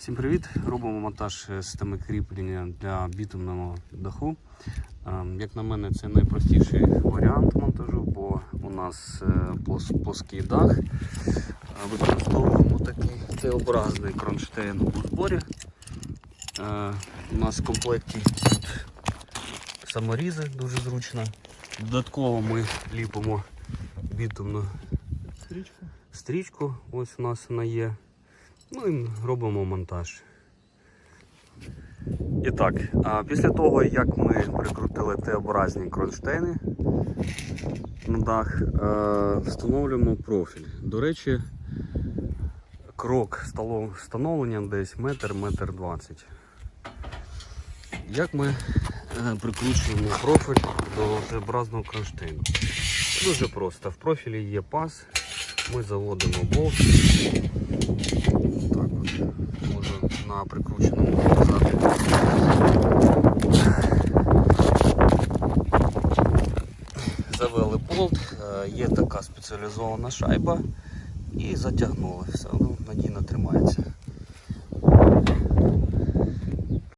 Всім привіт! Робимо монтаж системи кріплення для бітумного даху. Ем, Як на мене, це найпростіший варіант монтажу, бо у нас е, плоский дах. Е, Використовуємо такий Т-образний кронштейн у зборі. Е, У нас в комплекті тут саморізи дуже зручно. Додатково ми ліпимо бітумну стрічку, ось у нас вона є. Ну і робимо монтаж. І так, після того, як ми прикрутили Т-образні кронштейни на дах, е, встановлюємо профіль. До речі, крок встановлення десь метр, метр двадцять. Як ми е, прикручуємо профіль до Т-образного кронштейну? Дуже просто. В профілі є паз, ми заводимо болт. На прикрученому показати. Завели болт, е, є така спеціалізована шайба і затягнули. Все тримається.